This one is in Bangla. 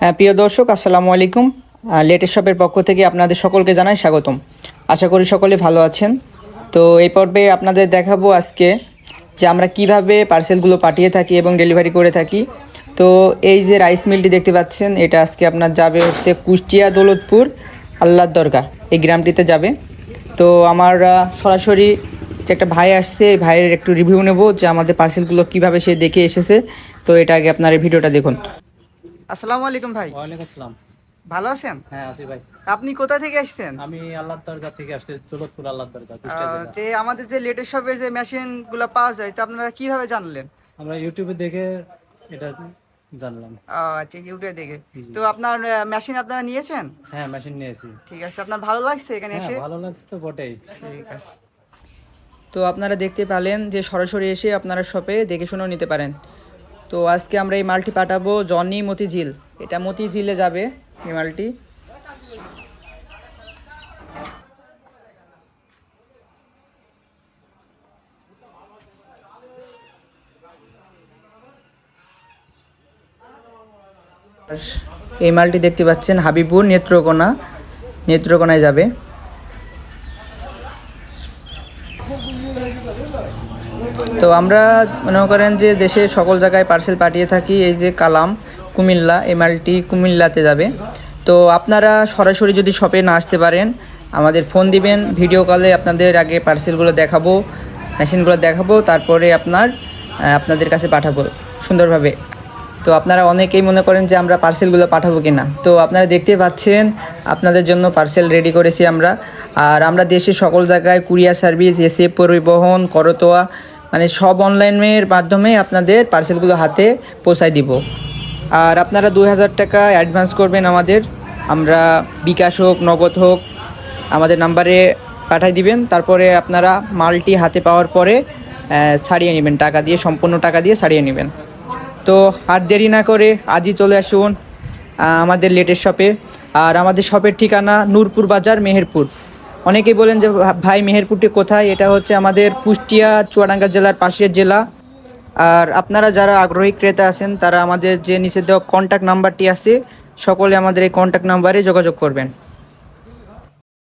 হ্যাঁ প্রিয় দর্শক, আসসালামু আলাইকুম। লেটেস্ট শপের পক্ষ থেকে আপনাদের সকলকে জানাই স্বাগতম। আশা করি সকলে ভালো আছেন। তো এই পর্বে আপনাদের দেখাবো আজকে যে আমরা কীভাবে পার্সেলগুলো পাঠিয়ে থাকি এবং ডেলিভারি করে থাকি। তো এই যে রাইস মিলটি দেখতে পাচ্ছেন, এটা আজকে আপনার যাবে হচ্ছে কুষ্টিয়া দৌলতপুর আল্লাহর দরগা এই গ্রামটিতে যাবে। তো আমার সরাসরি যে একটা ভাই আসছে, এই ভাইয়ের একটু রিভিউ নেব যে আমাদের পার্সেলগুলো কীভাবে সে দেখে এসেছে। তো এটা আগে আপনার এই ভিডিওটা দেখুন। আসসালামু আলাইকুম ভাই। ওয়ালাইকুম আসসালাম। ভালো আছেন? হ্যাঁ আসি ভাই। আপনি কোথা থেকে আসছেন? আমি আল্লাহ দরগা থেকে আসছি চলতপুর আল্লাহ দরগা যে আমাদের যে লেটেস্ট শপে যে মেশিনগুলো পাওয়া যায় তো আপনারা কীভাবে জানলেন? আমরা ইউটিউবে দেখে এটা জানলাম। আচ্ছা ইউটিউবে দেখে। তো আপনার মেশিন আপনারা নিয়েছেন? হ্যাঁ মেশিন নিয়েছি। ঠিক আছে আপনার ভালো লাগছে এখানে হ্যাঁ এসে? ভালো লাগছে তো বটেই। ঠিক আছে। তো আপনারা দেখতে পেলেন যে সরাসরি এসে আপনারা শপে দেখে শুনেও নিতে পারেন। তো আজকে আমরা এই মালটি পাঠাবো জনি মতিঝিল এটা মতিঝিলে যাবে এই মালটি। এই মালটি দেখতে পাচ্ছেন হাবিবুর নেত্রকোনা। নেত্রকোনায় যাবে। তো আমরা মনে করেন যে দেশে সকল জায়গায় পার্সেল পাঠিয়ে থাকি, এই যে কালাম, কুমিল্লা এই মালটি কুমিল্লাতে যাবে। তো আপনারা সরাসরি যদি শপে না আসতে পারেন, আমাদের ফোন দিবেন ভিডিও কলে আপনাদের আগে পার্সেলগুলো দেখাবো মেশিনগুলো দেখাবো, তারপরে আপনার আপনাদের কাছে পাঠাবো সুন্দরভাবে। তো আপনারা অনেকেই মনে করেন যে আমরা পার্সেলগুলো পাঠাবো কিনা। তো আপনারা দেখতে পাচ্ছেন, আপনাদের জন্য পার্সেল রেডি করেছি আমরা। আর আমরা দেশের সকল জায়গায় কুরিয়ার সার্ভিস, এসে, পরিবহন, করতোয়া মানে সব অনলাইনের মাধ্যমে আপনাদের পার্সেলগুলো হাতে পৌঁছায় দিব। আর আপনারা দুই হাজার টাকা অ্যাডভান্স করবেন আমাদের। আমরা বিকাশ হোক, নগদ হোক, আমাদের নাম্বারে পাঠিয়ে দিবেন। তারপরে আপনারা মালটি হাতে পাওয়ার পরে ছাড়িয়ে নেবেন, টাকা দিয়ে, সম্পূর্ণ টাকা দিয়ে ছাড়িয়ে নেবেন। তো আর দেরি না করে আজই চলে আসুন আমাদের লেটেস্ট শপে আর আমাদের শপের ঠিকানা নূরপুর বাজার, মেহেরপুর। অনেকেই বলেন যে ভাই মেহেরপুরটি কোথায়? এটা হচ্ছে আমাদের কুষ্টিয়া চুয়াডাঙ্গা জেলার পাশের জেলা। আর আপনারা যারা আগ্রহী ক্রেতা আছেন, তারা আমাদের যে নিচে দেওয়া কন্ট্যাক্ট নাম্বারটি আছে, সকলে আমাদের এই কন্ট্যাক্ট নাম্বারে যোগাযোগ করবেন।